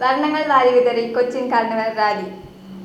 വർണങ്ങൾ വാരി വിതറി Cochin carnival rally.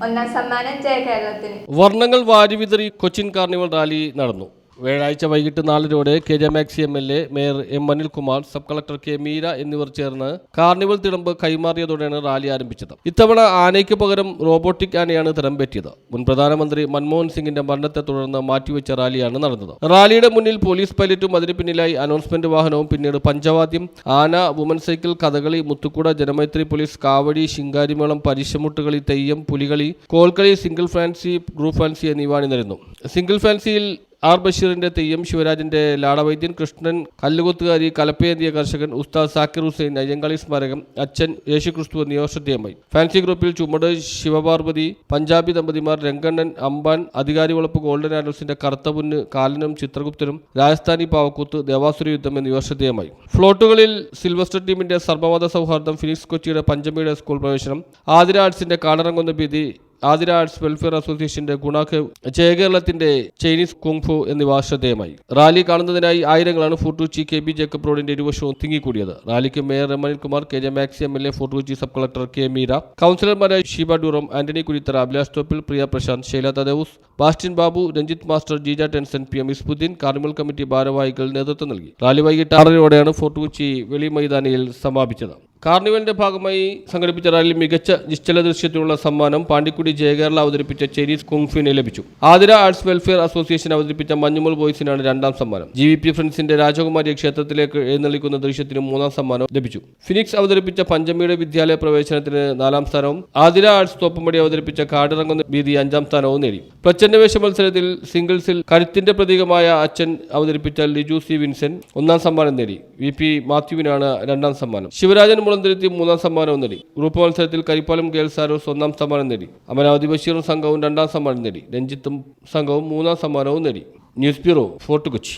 ഒന്നാം സമ്മാനം ജയ കേരളത്തിന്. വർണങ്ങൾ വാരിവിതറി കൊച്ചിൻ കാർണിവൽ റാലി നടന്നു. വ്യാഴാഴ്ച വൈകിട്ട് നാലരോടെ K J Maxi M L A mayor M Anilkumar sub collector K Meera എന്നിവർ ചേർന്ന് കാർണിവൽ തിടമ്പ് കൈമാറിയതോടെയാണ് റാലി ആരംഭിച്ചത്. ഇത്തവണ ആനയ്ക്ക് പകരം റോബോട്ടിക് ആനയാണ് തിടമ്പേറ്റിയത് മുൻ പ്രധാനമന്ത്രി മൻമോഹൻ സിംഗിന്റെ മരണത്തെ തുടർന്ന് മാറ്റിവെച്ച റാലിയാണ് നടന്നത്. റാലിയുടെ മുന്നിൽ പോലീസ് പൈലറ്റും അതിന് പിന്നിലായി അനൗൺസ്മെന്റ് വാഹനവും പിന്നീട് പഞ്ചവാദ്യം ആന വുമൻ സൈക്കിൾ കഥകളി മുത്തുക്കുട ജനമൈത്രി പോലീസ് കാവടി Shinkari Melam പരിശമുട്ടുകളി Theyyam Pulikali Kolkali single fancy group fancy എന്നിവ അണിനിരുന്നു. സിംഗിൾ ഫാൻസിയിൽ ആർ ബഷീറിന്റെ തെയ്യം ശിവരാജിന്റെ ലാടവൈദ്യൻ കൃഷ്ണൻ കല്ലുകൊത്തുകാരി കലപ്പേന്തിയ കർഷകൻ ഉസ്താദ് സാക്കിർ ഹുസൈൻ അയ്യങ്കാളി സ്മാരകം അച്ഛൻ യേശുക്രിസ്തു എന്നിവ ശ്രദ്ധേയമായി. ഫാൻസി ഗ്രൂപ്പിൽ ചുമട് ശിവപാർവതി പഞ്ചാബി ദമ്പതിമാർ രംഗണ്ണൻ അമ്പാൻ അധികാരി വളപ്പ് ഗോൾഡൻ ആരോസിന്റെ കറുത്തപുന്ന് കാലനും ചിത്രഗുപ്തനും രാജസ്ഥാനി പാവക്കൂത്ത് ദേവാസുര യുദ്ധം എന്നിവ ശ്രദ്ധേയമായി. ഫ്ലോട്ടുകളിൽ സിൽവസ്റ്റർ ടീമിന്റെ സർവമത സൗഹാർദ്ദം ഫിനിക്സ് കൊച്ചിയുടെ പഞ്ചമിയുടെ സ്കൂൾ പ്രവേശനം ആതിര ആർട്സിന്റെ കാടറങ്ങുന്ന ഭീതി ആതിര ആർട്സ് വെൽഫെയർ അസോസിയേഷന്റെ ഗുണാക്ക് ജയകേരളത്തിന്റെ ചൈനീസ് കുങ്ഫു എന്നിവ ശ്രദ്ധേയമായി റാലി കാണുന്നതിനായി ആയിരങ്ങളാണ് ഫോർട്ടുകൊച്ചി കെ ബി ജേക്കബ് റോഡിന്റെ ഇരുവശവും തിങ്ങിക്കൂടിയത് റാലിക്ക് mayor രമണിൽ Kumar K J Maxi M L A Fort Kochi sub collector K Meera കൗൺസിലർമാരായ Sheeba Durum Antony Kurithara Abhilash Thoppil Priya Prasanth Shaila Devoos Bastin Babu Ranjith master Jeeja Tenson P M Isbuddin കാർമിൽ committee ഭാരവാഹികൾ നേതൃത്വം നൽകി. Rally വൈകിട്ട് ആറരയോടെയാണ് ഫോർട്ടുകൊച്ചി വെളി മൈതാനിയിൽ സമാപിച്ചത്. കാർണിവലിന്റെ ഭാഗമായി സംഘടിപ്പിച്ച റാലിയിൽ മികച്ച നിശ്ചല ദൃശ്യത്തിനുള്ള സമ്മാനം പാണ്ടിക്കുടി ജയകേരള അവതരിപ്പിച്ച ചൈനീസ് കുങ്ഫിന് ലഭിച്ചു. ആതിര ആർട്സ് വെൽഫെയർ അസോസിയേഷൻ അവതരിപ്പിച്ച മഞ്ഞുമൽ ബോയ്സിനാണ് രണ്ടാം സമ്മാനം. ജി വി പി ഫ്രണ്ട്സിന്റെ രാജകുമാരി ക്ഷേത്രത്തിലേക്ക് എഴുന്നള്ളിക്കുന്ന ദൃശ്യത്തിന് മൂന്നാം സമ്മാനം ലഭിച്ചു. ഫിനിക്സ് അവതരിപ്പിച്ച പഞ്ചമിയുടെ വിദ്യാലയ പ്രവേശനത്തിന് നാലാം സ്ഥാനവും ആതിര ആർട്സ് തോപ്പമ്പടി അവതരിപ്പിച്ച കാടിറങ്ങുന്ന വീതി അഞ്ചാം സ്ഥാനവും നേടി. പ്രച്ഛന്നവേശ മത്സരത്തിൽ സിംഗിൾസിൽ കരുത്തിന്റെ പ്രതീകമായ അച്ഛൻ അവതരിപ്പിച്ച ലിജു സി വിൻസെന്റ് ഒന്നാം സമ്മാനം നേടി. വി പി മാത്യുവിനാണ് രണ്ടാം സമ്മാനം. ശിവരാജൻ മുളന്തിരുത്തി മൂന്നാം സമ്മാനവും നേടി. ഗ്രൂപ്പ് മത്സരത്തിൽ കരിപ്പാലം ഗേൾസ് ആരോസ് ഒന്നാം സമ്മാനം നേടി. അമരാവതി ബഷീറും സംഘവും രണ്ടാം സമ്മാനം നേടി. രഞ്ജിത്തും സംഘവും മൂന്നാം സമ്മാനവും നേടി. News bureau Fort Kochi.